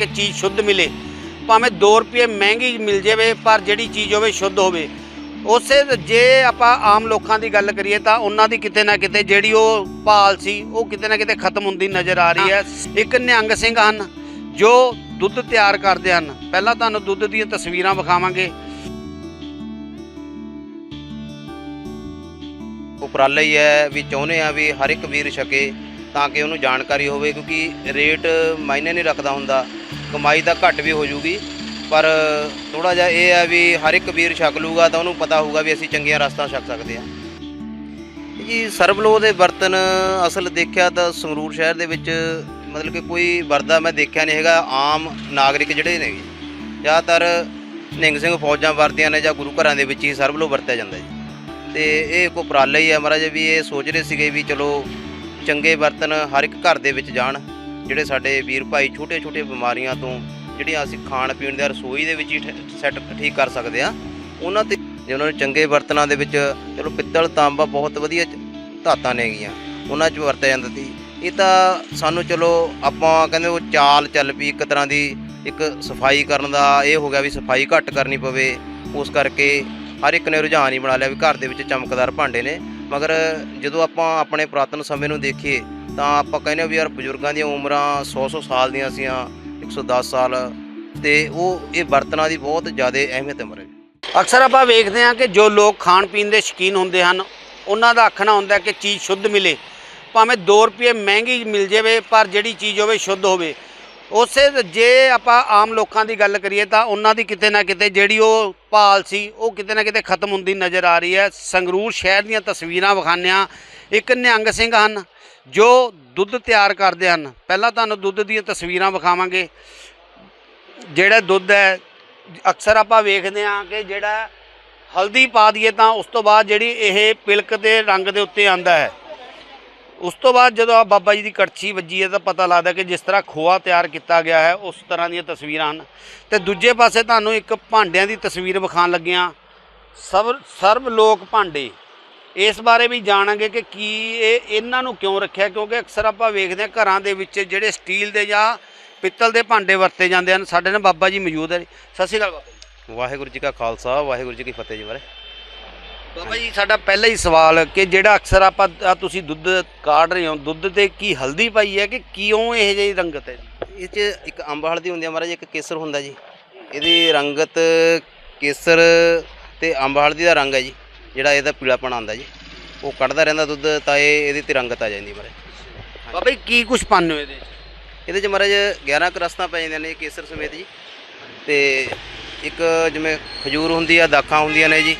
ਕਿ ਚੀਜ਼ ਸ਼ੁੱਧ ਮਿਲੇ। ਭਾਵੇਂ 2 ਰੁਪਏ ਮਹਿੰਗੀ ਮਿਲ ਜਾਵੇ ਪਰ ਜਿਹੜੀ ਚੀਜ਼ ਹੋਵੇ ਸ਼ੁੱਧ ਹੋਵੇ। ਉਸੇ ਜੇ ਆਪਾਂ ਆਮ ਲੋਕਾਂ ਦੀ ਗੱਲ ਕਰੀਏ ਤਾਂ ਉਹਨਾਂ ਦੀ ਕਿਤੇ ਨਾ ਕਿਤੇ ਜਿਹੜੀ ਉਹ ਭਾਲ ਸੀ ਉਹ ਕਿਤੇ ਨਾ ਕਿਤੇ ਖਤਮ ਹੁੰਦੀ ਨਜ਼ਰ ਆ ਰਹੀ ਹੈ। ਇੱਕ ਨਿਹੰਗ ਸਿੰਘ ਹਨ ਜੋ ਦੁੱਧ ਤਿਆਰ ਕਰਦੇ ਹਨ। ਪਹਿਲਾਂ ਤੁਹਾਨੂੰ ਦੁੱਧ ਦੀਆਂ ਤਸਵੀਰਾਂ ਵਿਖਾਵਾਂਗੇ। ਉਪਰਾਲਾ ਹੀ ਹੈ ਵੀ ਚਾਹੁੰਦੇ ਆ ਵੀ ਹਰ ਇੱਕ ਵੀਰ ਛਕੇ ਤਾਂ ਕਿ ਉਹਨੂੰ ਜਾਣਕਾਰੀ ਹੋਵੇ ਕਿਉਂਕਿ ਰੇਟ ਮਾਇਨੇ ਨਹੀਂ ਰੱਖਦਾ ਹੁੰਦਾ। ਕਮਾਈ ਤਾਂ ਘੱਟ ਵੀ ਹੋ ਜੂਗੀ, ਪਰ ਥੋੜਾ ਜਿਹਾ ਇਹ ਆ ਵੀ ਹਰ ਇੱਕ ਵੀਰ ਛਕ ਲੂਗਾ ਤਾਂ ਉਹਨੂੰ ਪਤਾ ਹੋਊਗਾ ਵੀ ਅਸੀਂ ਚੰਗੀਆਂ ਰਸਤਾ ਛਕ ਸਕਦੇ ਆ ਜੀ ਸਰਬਲੋ ਦੇ ਬਰਤਨ ਅਸਲ ਦੇਖਿਆ ਤਾਂ ਸੰਗਰੂਰ ਸ਼ਹਿਰ ਦੇ ਵਿੱਚ ਮਤਲਬ ਕਿ ਕੋਈ ਵਰਦਾ ਮੈਂ ਦੇਖਿਆ ਨਹੀਂ ਹੈਗਾ, ਆਮ ਨਾਗਰਿਕ ਜਿਹੜੇ ਨੇ ਜ਼ਿਆਦਾਤਰ ਨਿੰਗ ਸਿੰਘ ਫੌਜਾਂ ਵਰਦੀਆਂ ਨੇ ਜਾਂ ਗੁਰੂ ਘਰਾਂ ਦੇ ਵਿੱਚ ਹੀ ਸਰਬਲੋ ਵਰਤਿਆ ਜਾਂਦਾ ਜੀ। ਤੇ ਇਹ ਇੱਕ ਉਪਰਾਲਾ ਹੀ ਹੈ ਮਹਾਰਾਜ ਵੀ ਇਹ ਸੋਚ ਰਹੇ ਸੀਗੇ ਵੀ ਚਲੋ ਚੰਗੇ ਬਰਤਨ ਹਰ ਇੱਕ ਘਰ ਦੇ ਵਿੱਚ ਜਾਣ। ਜਿਹੜੇ ਸਾਡੇ ਵੀਰ ਭਾਈ ਛੋਟੇ ਛੋਟੇ ਬਿਮਾਰੀਆਂ ਤੋਂ ਜਿਹੜੀਆਂ ਅਸੀਂ ਖਾਣ ਪੀਣ ਦੇ ਰਸੋਈ ਦੇ ਵਿੱਚ ਹੀ ਸੈੱਟ ਠੀਕ ਕਰ ਸਕਦੇ ਆ ਉਹਨਾਂ ਤੇ ਜੇ ਉਹਨਾਂ ਨੂੰ ਚੰਗੇ ਬਰਤਨਾਂ ਦੇ ਵਿੱਚ, ਚਲੋ ਪਿੱਤਲ ਤਾਂਬਾ ਬਹੁਤ ਵਧੀਆ ਧਾਤਾਂ ਨੇਗੀਆਂ ਉਹਨਾਂ 'ਚ ਵਰਤਿਆ ਜਾਂਦਾ ਸੀ। ਇਹ ਤਾਂ ਸਾਨੂੰ ਚਲੋ ਆਪਾਂ ਕਹਿੰਦੇ ਉਹ ਚਾਲ ਚੱਲ ਪਈ, ਇੱਕ ਤਰ੍ਹਾਂ ਦੀ ਇੱਕ ਸਫ਼ਾਈ ਕਰਨ ਦਾ ਇਹ ਹੋ ਗਿਆ ਵੀ ਸਫ਼ਾਈ ਘੱਟ ਕਰਨੀ ਪਵੇ, ਉਸ ਕਰਕੇ ਹਰ ਇੱਕ ਨੇ ਰੁਝਾਨ ਹੀ ਬਣਾ ਲਿਆ ਵੀ ਘਰ ਦੇ ਵਿੱਚ ਚਮਕਦਾਰ ਭਾਂਡੇ ਨੇ। ਮਗਰ ਜਦੋਂ ਆਪਾਂ ਆਪਣੇ ਪੁਰਾਤਨ ਸਮੇਂ ਨੂੰ ਦੇਖੀਏ ਤਾਂ ਆਪਾਂ ਕਹਿੰਦੇ ਹਾਂ ਵੀ ਯਾਰ ਬਜ਼ੁਰਗਾਂ ਦੀਆਂ ਉਮਰਾਂ 100-100 ਸਾਲ ਦੀਆਂ ਸੀਆਂ 110 ਸਾਲ ਤੇ ਉਹ ਇਹ ਬਰਤਨਾਂ ਦੀ ਬਹੁਤ ਜ਼ਿਆਦਾ ਅਹਿਮੀਅਤ ਹੈ ਮਰੇ ਅਕਸਰ ਆਪਾਂ ਵੇਖਦੇ ਹਾਂ ਕਿ ਜੋ ਲੋਕ ਖਾਣ ਪੀਣ ਦੇ ਸ਼ੌਕੀਨ ਹੁੰਦੇ ਹਨ, ਉਹਨਾਂ ਦਾ ਆਖਣਾ ਹੁੰਦਾ ਕਿ ਚੀਜ਼ ਸ਼ੁੱਧ ਮਿਲੇ, ਭਾਵੇਂ 2 ਰੁਪਏ ਮਹਿੰਗੀ ਮਿਲ ਜਾਵੇ, ਪਰ ਜਿਹੜੀ ਚੀਜ਼ ਹੋਵੇ ਸ਼ੁੱਧ ਹੋਵੇ। ਉਸੇ ਜੇ ਆਪਾਂ ਆਮ ਲੋਕਾਂ ਦੀ ਗੱਲ ਕਰੀਏ ਤਾਂ ਉਹਨਾਂ ਦੀ ਕਿਤੇ ਨਾ ਕਿਤੇ ਜਿਹੜੀ ਉਹ ਭਾਲ ਸੀ, ਉਹ ਕਿਤੇ ਨਾ ਕਿਤੇ ਖਤਮ ਹੁੰਦੀ ਨਜ਼ਰ ਆ ਰਹੀ ਹੈ। ਸੰਗਰੂਰ ਸ਼ਹਿਰ ਦੀਆਂ ਤਸਵੀਰਾਂ ਵਿਖਾਉਂਦੇ ਇੱਕ ਨਿਹੰਗ ਸਿੰਘ ਹਨ ਜੋ ਦੁੱਧ ਤਿਆਰ ਕਰਦੇ ਹਨ, ਪਹਿਲਾਂ ਤੁਹਾਨੂੰ ਦੁੱਧ ਦੀਆਂ ਤਸਵੀਰਾਂ ਵਿਖਾਵਾਂਗੇ। ਜਿਹੜਾ ਦੁੱਧ ਹੈ, ਅਕਸਰ ਆਪਾਂ ਵੇਖਦੇ ਹਾਂ ਕਿ ਜਿਹੜਾ ਹਲਦੀ ਪਾ ਦਈਏ ਤਾਂ ਉਸ ਤੋਂ ਬਾਅਦ ਜਿਹੜੀ ਇਹ ਪਿਲਕ ਦੇ ਰੰਗ ਦੇ ਉੱਤੇ ਆਂਦਾ ਹੈ। ਉਸ ਤੋਂ ਬਾਅਦ ਜਦੋਂ ਆ ਬਾਬਾ ਜੀ ਦੀ ਕੜਛੀ ਵੱਜੀ ਹੈ ਤਾਂ ਪਤਾ ਲੱਗਦਾ ਕਿ ਜਿਸ ਤਰ੍ਹਾਂ ਖੋਆ ਤਿਆਰ ਕੀਤਾ ਗਿਆ ਹੈ, ਉਸ ਤਰ੍ਹਾਂ ਦੀਆਂ ਤਸਵੀਰਾਂ ਹਨ। ਤੇ ਦੂਜੇ ਪਾਸੇ ਤੁਹਾਨੂੰ ਇੱਕ ਭਾਂਡਿਆਂ ਦੀ ਤਸਵੀਰ ਵਿਖਾਉਣ ਲੱਗਿਆਂ ਸਭ ਸਰਬ ਲੋਕ ਭਾਂਡੇ ਇਸ ਬਾਰੇ ਵੀ ਜਾਣਾਂਗੇ ਕਿ ਕੀ ਇਹ ਇਹਨਾਂ ਨੂੰ ਕਿਉਂ ਰੱਖਿਆ ਕਿਉਂਕਿ ਅਕਸਰ ਆਪਾਂ ਵੇਖਦੇ ਹਾਂ ਘਰਾਂ ਦੇ ਵਿੱਚ ਜਿਹੜੇ ਸਟੀਲ ਦੇ ਜਾਂ ਪਿੱਤਲ ਦੇ ਭਾਂਡੇ ਵਰਤੇ ਜਾਂਦੇ ਹਨ। ਸਾਡੇ ਨਾਲ ਬਾਬਾ ਜੀ ਮੌਜੂਦ ਹੈ ਸਤਿ ਸ਼੍ਰੀ ਅਕਾਲ ਬਾਬਾ ਜੀ। ਵਾਹਿਗੁਰੂ ਜੀ ਕਾ ਖਾਲਸਾ ਵਾਹਿਗੁਰੂ ਜੀ ਕੀ ਫਤਿਹ ਜੀ ਮਰੇ ਬਾਬਾ ਜੀ ਸਾਡਾ ਪਹਿਲਾ ਹੀ ਸਵਾਲ ਕਿ ਜਿਹੜਾ ਅਕਸਰ ਆਪਾਂ ਤੁਸੀਂ ਦੁੱਧ ਕਾਢ ਰਹੇ ਹੋ ਦੁੱਧ ਤੇ ਕੀ ਹਲਦੀ ਪਾਈ ਹੈ ਕਿ ਕਿਉਂ ਇਹ ਜਿਹੀ ਰੰਗਤ ਹੈ ਇਹ 'ਚ ਇੱਕ ਅੰਬ ਹਲਦੀ ਹੁੰਦੀ ਹੈ ਮਹਾਰਾਜ ਇੱਕ ਕੇਸਰ ਹੁੰਦਾ ਜੀ। ਇਹਦੀ ਰੰਗਤ ਕੇਸਰ ਤੇ ਅੰਬ ਹਲਦੀ ਦਾ ਰੰਗ ਹੈ ਜੀ। ਜਿਹੜਾ ਇਹਦਾ ਪੀਲਾਪਣ ਆਉਂਦਾ ਜੀ ਉਹ ਕੱਢਦਾ ਰਹਿੰਦਾ ਦੁੱਧ ਤਾਂ ਇਹ ਇਹਦੀ ਤੇ ਰੰਗਤ ਆ ਜਾਂਦੀ ਮਹਾਰਾਜ ਬਾਬਾ ਜੀ ਕੀ ਕੁਝ ਪਾਉਂਦੇ ਹੋ ਇਹਦੇ 'ਚ ਇਹਦੇ 'ਚ ਮਹਾਰਾਜ 11 ਕੁ ਰਸਤਾਂ ਪੈ ਜਾਂਦੀਆਂ ਨੇ ਕੇਸਰ ਸਮੇਤ ਜੀ ਤੇ ਇੱਕ ਜਿਵੇਂ ਖਜੂਰ ਹੁੰਦੀ ਆ ਦਾਖਾਂ ਹੁੰਦੀਆਂ ਨੇ ਜੀ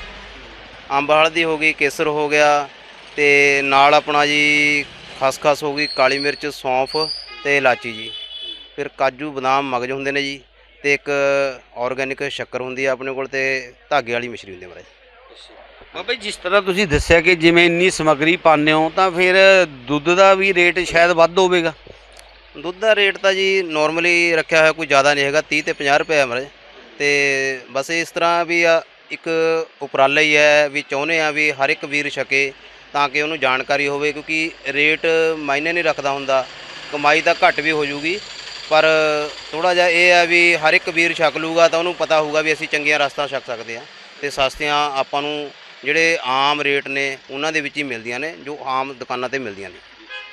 ਅੰਬ ਹਲਦੀ ਹੋ ਗਈ ਕੇਸਰ ਹੋ ਗਿਆ ਤੇ ਨਾਲ ਆਪਣਾ ਜੀ ਖਸਖਸ ਹੋ ਗਈ ਕਾਲੀ ਮਿਰਚ ਸੌਂਫ ਤੇ ਇਲਾਚੀ ਜੀ। ਫਿਰ ਕਾਜੂ ਬਦਾਮ ਮਗਜ ਹੁੰਦੇ ਨੇ ਜੀ ਤੇ ਇੱਕ ਆਰਗੈਨਿਕ ਸ਼ੱਕਰ ਹੁੰਦੀ ਆ ਆਪਣੇ ਕੋਲ ਤੇ ਧਾਗੇ ਵਾਲੀ ਮਿਸ਼ਰੀ ਹੁੰਦੀ ਹੈ ਮਹਾਰਾਜ ਬਾਬਾ ਜੀ, ਜਿਸ ਤਰ੍ਹਾਂ ਤੁਸੀਂ ਦੱਸਿਆ ਕਿ ਜਿਵੇਂ ਇੰਨੀ ਸਮੱਗਰੀ ਪਾਉਂਦੇ ਹੋ, ਤਾਂ ਫਿਰ ਦੁੱਧ ਦਾ ਵੀ ਰੇਟ ਸ਼ਾਇਦ ਵੱਧ ਹੋਵੇਗਾ? ਦੁੱਧ ਦਾ ਰੇਟ ਤਾਂ ਜੀ ਨਾਰਮਲੀ ਰੱਖਿਆ ਹੋਇਆ ਕੋਈ ਜ਼ਿਆਦਾ ਨਹੀਂ ਹੈਗਾ 30 ਤੇ 50 ਰੁਪਏ ਹੈ ਮਹਾਰਾਜ। ਤੇ ਬਸ ਇਸ ਤਰ੍ਹਾਂ ਵੀ ਆ, ਇੱਕ ਉਪਰਾਲਾ ਹੀ ਹੈ ਵੀ ਚਾਹੁੰਦੇ ਆ ਵੀ ਹਰ ਇੱਕ ਵੀਰ ਛਕੇ ਤਾਂ ਕਿ ਉਹਨੂੰ ਜਾਣਕਾਰੀ ਹੋਵੇ, ਕਿਉਂਕਿ ਰੇਟ ਮਾਇਨੇ ਨਹੀਂ ਰੱਖਦਾ ਹੁੰਦਾ। ਕਮਾਈ ਤਾਂ ਘੱਟ ਵੀ ਹੋ ਜੂਗੀ, ਪਰ ਥੋੜਾ ਜਿਹਾ ਇਹ ਆ ਵੀ ਹਰ ਇੱਕ ਵੀਰ ਛਕ ਲੂਗਾ ਤਾਂ ਉਹਨੂੰ ਪਤਾ ਹੋਊਗਾ ਵੀ ਅਸੀਂ ਚੰਗੀਆਂ ਰਸਤਾ ਛਕ ਸਕਦੇ ਆ ਤੇ ਸਸਤੀਆਂ ਆਪਾਂ ਨੂੰ ਜਿਹੜੇ ਆਮ ਰੇਟ ਨੇ ਉਹਨਾਂ ਦੇ ਵਿੱਚ ਹੀ ਮਿਲਦੀਆਂ ਨੇ ਜੋ ਆਮ ਦੁਕਾਨਾਂ ਤੇ ਮਿਲਦੀਆਂ ਨੇ।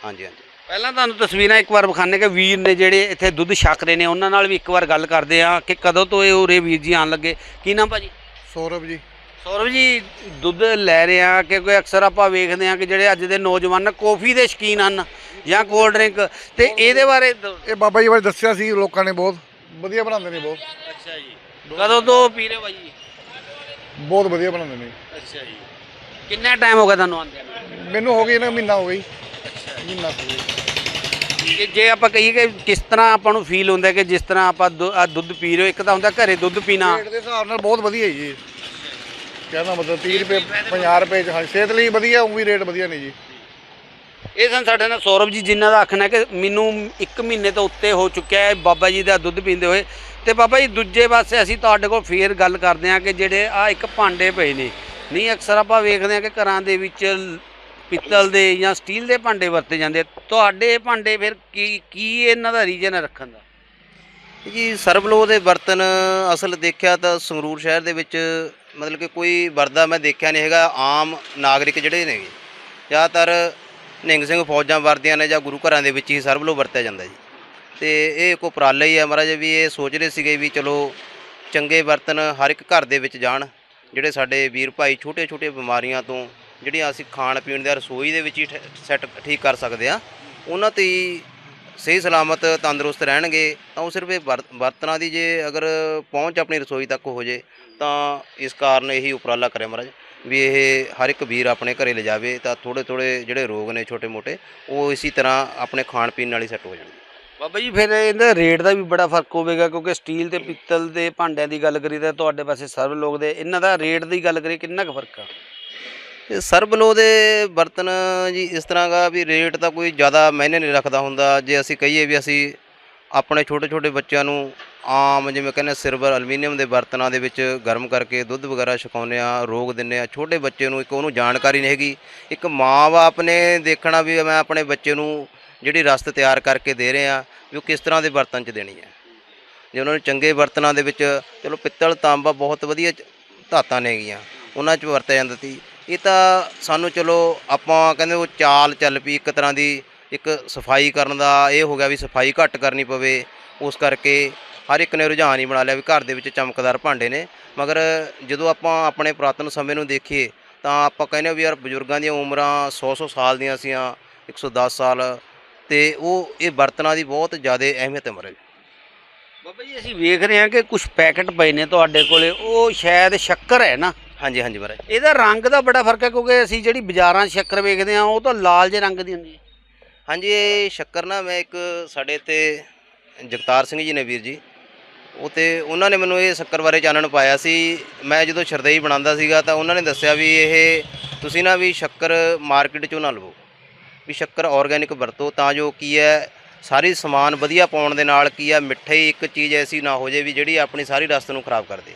ਹਾਂਜੀ ਹਾਂਜੀ। ਪਹਿਲਾਂ ਤੁਹਾਨੂੰ ਤਸਵੀਰਾਂ ਇੱਕ ਵਾਰ ਵਿਖਾਣੇ ਕਿ ਵੀਰ ਨੇ ਜਿਹੜੇ ਇੱਥੇ ਦੁੱਧ ਛਕ ਰਹੇ ਨੇ ਉਹਨਾਂ ਨਾਲ ਵੀ ਇੱਕ ਵਾਰ ਗੱਲ ਕਰਦੇ ਆ ਕਿ ਕਦੋਂ ਤੋਂ ਇਹ ਉਰੇ ਵੀਰ ਜੀ ਆਣ ਲੱਗੇ। ਕੀ ਨਾਮ ਭਾਜੀ? ਸੌਰਵ ਜੀ। ਸੌਰਵ ਜੀ ਦੁੱਧ ਲੈ ਰਹੇ ਆ ਕਿਉਂਕਿ ਅਕਸਰ ਆਪਾਂ ਵੇਖਦੇ ਆ ਕਿ ਜਿਹੜੇ ਅੱਜ ਦੇ ਨੌਜਵਾਨ ਕੌਫੀ ਦੇ ਸ਼ੌਕੀਨ ਹਨ ਜਾਂ ਕੋਲਡ ਡਰਿੰਕ ਤੇ ਇਹਦੇ ਬਾਰੇ ਇਹ ਬਾਬਾ ਜੀ ਬਾਰੇ ਦੱਸਿਆ ਸੀ ਲੋਕਾਂ ਨੇ ਬਹੁਤ ਵਧੀਆ ਬਣਾਉਂਦੇ ਨੇ ਬਹੁਤ। ਅੱਛਾ ਜੀ। ਕਦੋਂ ਤੋਂ ਪੀ ਰਹੇ ਭਾਜੀ? ਬਹੁਤ ਵਧੀਆ ਬਣਾਉਂਦੇ ਨੇ। ਅੱਛਾ ਜੀ। ਕਿੰਨਾ ਟਾਈਮ ਹੋ ਗਿਆ ਤੁਹਾਨੂੰ ਆਂਦੇ ਮੈਨੂੰ ਹੋ ਗਈ ਨਾ ਮਹੀਨਾ ਹੋ ਗਈ। ਮਹੀਨਾ ਹੋ ਗਿਆ। ਕਿ ਜੇ ਆਪਾਂ ਕਹੀਏ ਕਿ ਕਿਸ ਤਰ੍ਹਾਂ ਆਪਾਂ ਨੂੰ ਫੀਲ ਹੁੰਦਾ ਕਿ ਜਿਸ ਤਰ੍ਹਾਂ ਆਪਾਂ ਦੁ- ਆਹ ਦੁੱਧ ਪੀ ਰਹੇ ਹੋ ਇੱਕ ਤਾਂ ਹੁੰਦਾ ਘਰੇ ਦੁੱਧ ਪੀਣਾ। ਰੇਟ ਦੇ ਹਿਸਾਬ ਨਾਲ ਬਹੁਤ ਵਧੀਆ ਜੀ। ਕਹਿੰਦਾ ਮਤਲਬ 30 ਰੁਪਏ 50 ਰੁਪਏ ਚ ਹਾਂ ਸਿਹਤ ਲਈ ਵਧੀਆ ਉਹ ਵੀ ਰੇਟ ਵਧੀਆ ਨੇ ਜੀ। ਇਹ ਸਨ ਸਾਡੇ ਨਾਲ ਸੌਰਵ ਜੀ ਜਿਨ੍ਹਾਂ ਦਾ ਆਖਣਾ ਹੈ ਕਿ ਮੈਨੂੰ 1 ਮਹੀਨੇ ਤੋਂ ਉੱਤੇ ਹੋ ਚੁੱਕਿਆ ਹੈ ਬਾਬਾ ਜੀ ਦਾ ਦੁੱਧ ਪੀਂਦੇ ਹੋਏ। ਤੇ ਬਾਬਾ ਜੀ, ਦੂਜੇ ਪਾਸੇ ਅਸੀਂ ਤੁਹਾਡੇ ਕੋਲ ਫੇਰ ਗੱਲ ਕਰਦੇ ਹਾਂ ਕਿ ਜਿਹੜੇ ਆ ਇੱਕ ਭਾਂਡੇ ਪਏ ਨੇ। ਨਹੀਂ, ਅਕਸਰ ਆਪਾਂ ਵੇਖਦੇ ਹਾਂ ਕਿ ਘਰਾਂ ਦੇ ਵਿੱਚ ਪਿੱਤਲ ਦੇ ਜਾਂ ਸਟੀਲ ਦੇ ਭਾਂਡੇ ਵਰਤੇ ਜਾਂਦੇ ਤੁਹਾਡੇ ਇਹ ਭਾਂਡੇ ਫਿਰ ਕੀ ਕੀ ਇਹਨਾਂ ਦਾ ਰੀਜਨ ਰੱਖਣ ਦਾ? ਜੀ ਸਰਬਲੋ ਦੇ ਬਰਤਨ ਅਸਲ ਦੇਖਿਆ ਤਾਂ ਸੰਗਰੂਰ ਸ਼ਹਿਰ ਦੇ ਵਿੱਚ ਮਤਲਬ ਕਿ ਕੋਈ ਵਰਦਾ ਮੈਂ ਦੇਖਿਆ ਨਹੀਂ ਹੈਗਾ। ਆਮ ਨਾਗਰਿਕ ਜਿਹੜੇ ਨੇ ਜ਼ਿਆਦਾਤਰ ਨਿੰਗ ਸਿੰਘ ਫੌਜਾਂ ਵਰਦੀਆਂ ਨੇ ਜਾਂ ਗੁਰੂ ਘਰਾਂ ਦੇ ਵਿੱਚ ਹੀ ਸਰਬਲੋ ਵਰਤਿਆ ਜਾਂਦਾ ਜੀ। ਤੇ ਇਹ ਇੱਕ ਉਪਰਾਲਾ ਹੀ ਹੈ ਮਹਾਰਾਜ ਵੀ ਇਹ ਸੋਚ ਰਹੇ ਸੀਗੇ ਵੀ ਚਲੋ ਚੰਗੇ ਬਰਤਨ ਹਰ ਇੱਕ ਘਰ ਦੇ ਵਿੱਚ ਜਾਣ, ਜਿਹੜੇ ਸਾਡੇ ਵੀਰ ਭਾਈ ਛੋਟੇ ਛੋਟੇ ਬਿਮਾਰੀਆਂ ਤੋਂ, ਜਿਹੜੀਆਂ ਅਸੀਂ ਖਾਣ ਪੀਣ ਦੇ ਰਸੋਈ ਦੇ ਵਿੱਚ ਹੀ ਸੈੱਟ ਠੀਕ ਕਰ ਸਕਦੇ ਆ, ਉਹਨਾਂ ਤੇ ਹੀ ਸਹੀ ਸਲਾਮਤ ਤੰਦਰੁਸਤ ਰਹਿਣਗੇ, ਤਾਂ ਉਹ ਸਿਰਫ ਇਹ ਬਰ- ਬਰਤਨਾਂ ਦੀ ਜੇ ਅਗਰ ਪਹੁੰਚ ਆਪਣੀ ਰਸੋਈ ਤੱਕ ਹੋ ਜੇ, ਤਾਂ ਇਸ ਕਾਰਨ ਇਹੀ ਉਪਰਾਲਾ ਕਰੇ ਮਹਾਰਾਜ, ਵੀ ਇਹ ਹਰ ਇੱਕ ਵੀਰ ਆਪਣੇ ਘਰੇ ਲਿਜਾਵੇ, ਤਾਂ ਥੋੜੇ ਥੋੜੇ ਜਿਹੜੇ ਰੋਗ ਨੇ ਛੋਟੇ ਮੋਟੇ ਉਹ ਇਸੇ ਤਰ੍ਹਾਂ ਆਪਣੇ ਖਾਣ ਪੀਣ ਨਾਲ ਹੀ ਸੈੱਟ ਹੋ ਜਾਣਗੇ। ਬਾਬਾ ਜੀ, ਫਿਰ ਇਹਦਾ ਰੇਟ ਦਾ ਵੀ ਬੜਾ ਫ਼ਰਕ ਹੋਵੇਗਾ, ਕਿਉਂਕਿ ਸਟੀਲ ਤੇ ਪਿੱਤਲ ਦੇ ਭਾਂਡਿਆਂ ਦੀ ਗੱਲ ਕਰੀ ਤਾਂ ਤੁਹਾਡੇ ਪਾਸੇ ਸਰਵ ਲੋਕ ਦੇ, ਇਹਨਾਂ ਦਾ ਰੇਟ ਦੀ ਗੱਲ ਕਰੀ ਕਿੰਨਾ ਕੁ ਫ਼ਰਕ ਆ? ਇਹ ਸਰਬਲੋ ਦੇ ਬਰਤਨ ਜੀ, ਇਸ ਤਰ੍ਹਾਂ ਦਾ ਵੀ ਰੇਟ ਤਾਂ ਕੋਈ ਜ਼ਿਆਦਾ ਮਾਇਨੇ ਨਹੀਂ ਰੱਖਦਾ ਹੁੰਦਾ। ਜੇ ਅਸੀਂ ਕਹੀਏ ਵੀ ਅਸੀਂ ਆਪਣੇ ਛੋਟੇ ਛੋਟੇ ਬੱਚਿਆਂ ਨੂੰ ਆਮ ਜਿਵੇਂ ਕਹਿੰਦੇ ਸਿਲਵਰ ਐਲੂਮੀਨੀਅਮ ਦੇ ਬਰਤਨਾਂ ਦੇ ਵਿੱਚ ਗਰਮ ਕਰਕੇ ਦੁੱਧ ਵਗੈਰਾ ਛਕਾਉਂਦੇ ਆ ਰੋਗ ਦਿੰਦੇ ਆ ਛੋਟੇ ਬੱਚੇ ਨੂੰ ਇੱਕ ਉਹਨੂੰ ਜਾਣਕਾਰੀ ਨਹੀਂ ਹੈਗੀ। ਇੱਕ ਮਾਂ-ਬਾਪ ਨੇ ਦੇਖਣਾ ਵੀ ਮੈਂ ਆਪਣੇ ਬੱਚੇ ਨੂੰ ਜਿਹੜੀ ਰਸਤ ਤਿਆਰ ਕਰਕੇ ਦੇ ਰਹੇ ਆ ਵੀ ਉਹ ਕਿਸ ਤਰ੍ਹਾਂ ਦੇ ਬਰਤਨ 'ਚ ਦੇਣੀ ਹੈ। ਜੇ ਉਹਨਾਂ ਨੂੰ ਚੰਗੇ ਬਰਤਨਾਂ ਦੇ ਵਿੱਚ, ਚਲੋ ਪਿੱਤਲ ਤਾਂਬਾ ਬਹੁਤ ਵਧੀਆ ਧਾਤਾਂ ਨੇਗੀਆਂ ਉਹਨਾਂ 'ਚ ਵਰਤਿਆ ਜਾਂਦਾ ਸੀ। ਇਹ ਤਾਂ ਸਾਨੂੰ ਚਲੋ ਆਪਾਂ ਕਹਿੰਦੇ ਉਹ ਚਾਲ ਚੱਲ ਪਈ, ਇੱਕ ਤਰ੍ਹਾਂ ਦੀ ਇੱਕ ਸਫ਼ਾਈ ਕਰਨ ਦਾ ਇਹ ਹੋ ਗਿਆ ਵੀ ਸਫ਼ਾਈ ਘੱਟ ਕਰਨੀ ਪਵੇ, ਉਸ ਕਰਕੇ ਹਰ ਇੱਕ ਨੇ ਰੁਝਾਨ ਹੀ ਬਣਾ ਲਿਆ ਵੀ ਘਰ ਦੇ ਵਿੱਚ ਚਮਕਦਾਰ ਭਾਂਡੇ ਨੇ। ਮਗਰ ਜਦੋਂ ਆਪਾਂ ਆਪਣੇ ਪੁਰਾਤਨ ਸਮੇਂ ਨੂੰ ਦੇਖੀਏ, ਤਾਂ ਆਪਾਂ ਕਹਿੰਦੇ ਵੀ ਯਾਰ ਬਜ਼ੁਰਗਾਂ ਦੀਆਂ ਉਮਰਾਂ 100-100 ਸਾਲ ਦੀਆਂ ਸੀਆਂ 110 ਸਾਲ ਤੇ ਉਹ ਇਹ ਬਰਤਨਾਂ ਦੀ ਬਹੁਤ ਜ਼ਿਆਦਾ ਅਹਿਮੀਅਤ ਹੈ ਮਹਾਰਾਜ। ਬਾਬਾ ਜੀ ਅਸੀਂ ਵੇਖ ਰਹੇ ਹਾਂ ਕਿ ਕੁਝ ਪੈਕਟ ਪਏ ਨੇ ਤੁਹਾਡੇ ਕੋਲੇ ਉਹ ਸ਼ਾਇਦ ਸ਼ੱਕਰ ਹੈ ਨਾ? ਹਾਂਜੀ ਹਾਂਜੀ ਮਹਾਰਾਜ। ਇਹਦਾ ਰੰਗ ਦਾ ਬੜਾ ਫ਼ਰਕ ਹੈ ਕਿਉਂਕਿ ਅਸੀਂ ਜਿਹੜੀ ਬਾਜ਼ਾਰਾਂ 'ਚ ਸ਼ੱਕਰ ਵੇਖਦੇ ਹਾਂ ਉਹ ਤਾਂ ਲਾਲ ਜਿਹੇ ਰੰਗ ਦੀ ਹੁੰਦੀ ਹੈ। ਹਾਂਜੀ ਇਹ ਸ਼ੱਕਰ ਨਾ ਮੈਂ ਇੱਕ ਸਾਡੇ ਇੱਥੇ ਜਗਤਾਰ ਸਿੰਘ ਜੀ ਨੇ ਵੀਰ ਜੀ ਉਹ ਤੇ ਉਹਨਾਂ ਨੇ ਮੈਨੂੰ ਇਹ ਸ਼ੱਕਰ ਬਾਰੇ ਚਾਨਣ ਪਾਇਆ ਸੀ। ਮੈਂ ਜਦੋਂ ਸ਼ਰਦਈ ਬਣਾਉਂਦਾ ਸੀਗਾ ਤਾਂ ਉਹਨਾਂ ਨੇ ਦੱਸਿਆ ਵੀ ਇਹ ਤੁਸੀਂ ਨਾ ਵੀ ਸ਼ੱਕਰ ਮਾਰਕੀਟ ਚੋਂ ਨਾ ਲਵੋ। ਵੀ ਸ਼ੱਕਰ ਆਰਗੈਨਿਕ ਵਰਤੋ ਤਾਂ ਜੋ ਕੀ ਹੈ ਸਾਰੀ ਸਮਾਨ ਵਧੀਆ ਪਾਉਣ ਦੇ ਨਾਲ ਕੀ ਹੈ ਮਿੱਠੇ ਇੱਕ ਚੀਜ਼ ਐਸੀ ਨਾ ਹੋ ਜੇ ਵੀ ਜਿਹੜੀ ਆਪਣੀ ਸਾਰੀ ਰਸਤ ਨੂੰ ਖਰਾਬ ਕਰ ਦੇ।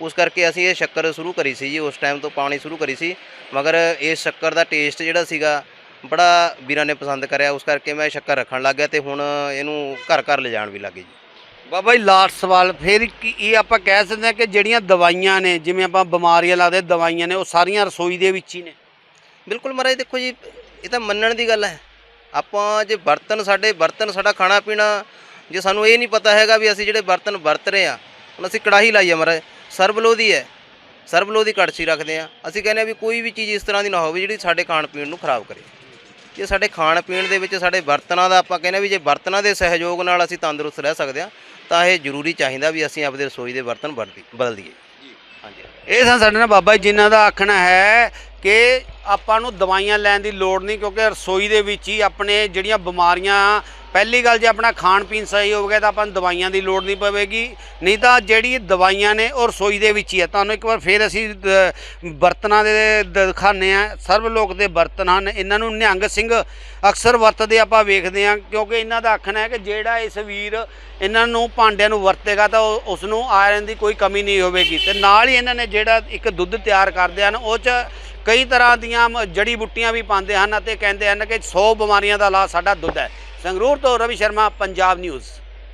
ਉਸ ਕਰਕੇ ਅਸੀਂ ਇਹ ਸ਼ੱਕਰ ਸ਼ੁਰੂ ਕਰੀ ਸੀ ਜੀ ਉਸ ਟਾਈਮ ਤੋਂ ਪਾਣੀ ਸ਼ੁਰੂ ਕਰੀ ਸੀ ਮਗਰ ਇਸ ਸ਼ੱਕਰ ਦਾ ਟੇਸਟ ਜਿਹੜਾ ਸੀਗਾ ਬੜਾ ਵੀਰਾਂ ਨੇ ਪਸੰਦ ਕਰਿਆ ਉਸ ਕਰਕੇ ਮੈਂ ਇਹ ਸ਼ੱਕਰ ਰੱਖਣ ਲੱਗ ਗਿਆ ਤੇ ਹੁਣ ਇਹਨੂੰ ਘਰ ਘਰ ਲਿਜਾਣ ਵੀ ਲੱਗੇ ਜੀ। ਬਾਬਾ ਜੀ ਲਾਸਟ ਸਵਾਲ ਫਿਰ ਕੀ ਇਹ ਆਪਾਂ ਕਹਿ ਸਕਦੇ ਹਾਂ ਕਿ ਜਿਹੜੀਆਂ ਦਵਾਈਆਂ ਨੇ ਜਿਵੇਂ ਆਪਾਂ ਬਿਮਾਰੀਆਂ ਲੱਗਦੇ ਦਵਾਈਆਂ ਨੇ ਉਹ ਸਾਰੀਆਂ ਰਸੋਈ ਦੇ ਵਿੱਚ ਹੀ ਨੇ? ਬਿਲਕੁਲ ਮਹਾਰਾਜ ਦੇਖੋ ਜੀ ਇਹ ਤਾਂ ਮੰਨਣ ਦੀ ਗੱਲ ਹੈ। ਆਪਾਂ ਜੇ ਬਰਤਨ ਸਾਡੇ, ਬਰਤਨ ਸਾਡਾ ਖਾਣਾ ਪੀਣਾ, ਜੇ ਸਾਨੂੰ ਇਹ ਨਹੀਂ ਪਤਾ ਹੈਗਾ ਵੀ ਅਸੀਂ ਜਿਹੜੇ ਬਰਤਨ ਵਰਤ ਰਹੇ ਆ ਹੁਣ ਅਸੀਂ ਕੜਾਹੀ ਲਾਈ ਆ ਮਹਾਰਾਜ ਸਰਬਲੋ ਦੀ ਹੈ। ਸਰਬਲੋ ਦੀ ਕੜਛੀ ਰੱਖਦੇ ਆ ਅਸੀਂ ਕਹਿੰਦੇ ਆ ਵੀ ਕੋਈ ਵੀ ਚੀਜ਼ ਇਸ ਤਰ੍ਹਾਂ ਦੀ ਨਾ ਹੋਵੇ ਜਿਹੜੀ ਸਾਡੇ ਖਾਣ ਪੀਣ ਨੂੰ ਖਰਾਬ ਕਰੇ। ਜੇ ਸਾਡੇ ਖਾਣ ਪੀਣ ਦੇ ਵਿੱਚ ਸਾਡੇ ਬਰਤਨਾਂ ਦਾ ਆਪਾਂ ਕਹਿੰਦੇ ਵੀ ਜੇ ਬਰਤਨਾਂ ਦੇ ਸਹਿਯੋਗ ਨਾਲ ਅਸੀਂ ਤੰਦਰੁਸਤ ਰਹਿ ਸਕਦੇ ਆ ਤਾਂ ਇਹ ਜ਼ਰੂਰੀ ਚਾਹੀਦਾ ਵੀ ਅਸੀਂ ਆਪਦੇ ਰਸੋਈ ਦੇ ਬਰਤਨ ਬਦਲੀ ਬਦਲ ਦਈਏ। ਹਾਂਜੀ ਇਹ ਸਨ ਸਾਡੇ ਨਾਲ ਬਾਬਾ ਜੀ ਜਿਨ੍ਹਾਂ ਦਾ ਆਖਣਾ ਹੈ ਕਿ ਆਪਾਂ ਨੂੰ ਦਵਾਈਆਂ ਲੈਣ ਦੀ ਲੋੜ ਨਹੀਂ, ਕਿਉਂਕਿ ਰਸੋਈ ਦੇ ਵਿੱਚ ਹੀ ਆਪਣੇ ਜਿਹੜੀਆਂ ਬਿਮਾਰੀਆਂ, ਪਹਿਲੀ ਗੱਲ ਜੇ ਆਪਣਾ ਖਾਣ ਪੀਣ ਸਹੀ ਹੋਵੇਗਾ ਤਾਂ ਆਪਾਂ ਨੂੰ ਦਵਾਈਆਂ ਦੀ ਲੋੜ ਨਹੀਂ ਪਵੇਗੀ। ਨਹੀਂ ਤਾਂ ਜਿਹੜੀ ਦਵਾਈਆਂ ਨੇ ਉਹ ਰਸੋਈ ਦੇ ਵਿੱਚ ਹੀ ਹੈ ਤੁਹਾਨੂੰ ਇੱਕ ਵਾਰ ਫੇਰ ਅਸੀਂ ਬਰਤਨਾਂ ਦੇ ਦਿਖਾਉਂਦੇ ਆ ਸਰਵ ਲੋਕ ਦੇ ਬਰਤਨ ਹਨ। ਇਹਨਾਂ ਨੂੰ ਨਿਹੰਗ ਸਿੰਘ ਅਕਸਰ ਵਰਤਦੇ ਆਪਾਂ ਵੇਖਦੇ ਆ ਕਿਉਂਕਿ ਇਹਨਾਂ ਦਾ ਆਖਣਾ ਹੈ ਕਿ ਜਿਹੜਾ ਇਸ ਵੀਰ ਇਹਨਾਂ ਨੂੰ ਭਾਂਡਿਆਂ ਨੂੰ ਵਰਤੇਗਾ ਤਾਂ ਉਹ- ਉਸ ਨੂੰ ਆਇਰਨ ਦੀ ਕੋਈ ਕਮੀ ਨਹੀਂ ਹੋਵੇਗੀ। ਤੇ ਨਾਲ ਹੀ ਇਹਨਾਂ ਨੇ ਜਿਹੜਾ ਇੱਕ ਦੁੱਧ ਤਿਆਰ ਕਰਦੇ ਹਨ, ਉਹ ਚ ਕਈ ਤਰ੍ਹਾਂ ਦੀਆਂ ਮ- ਜੜੀ ਬੂਟੀਆਂ ਵੀ ਪਾਉਂਦੇ ਹਨ ਅਤੇ ਕਹਿੰਦੇ ਹਨ ਕਿ 100 ਬਿਮਾਰੀਆਂ ਦਾ ਇਲਾਜ ਸਾਡਾ ਦੁੱਧ ਹੈ। ਸੰਗਰੂਰ ਤੋਂ ਰਵੀ ਸ਼ਰਮਾ, ਪੰਜਾਬ ਨਿਊਜ਼।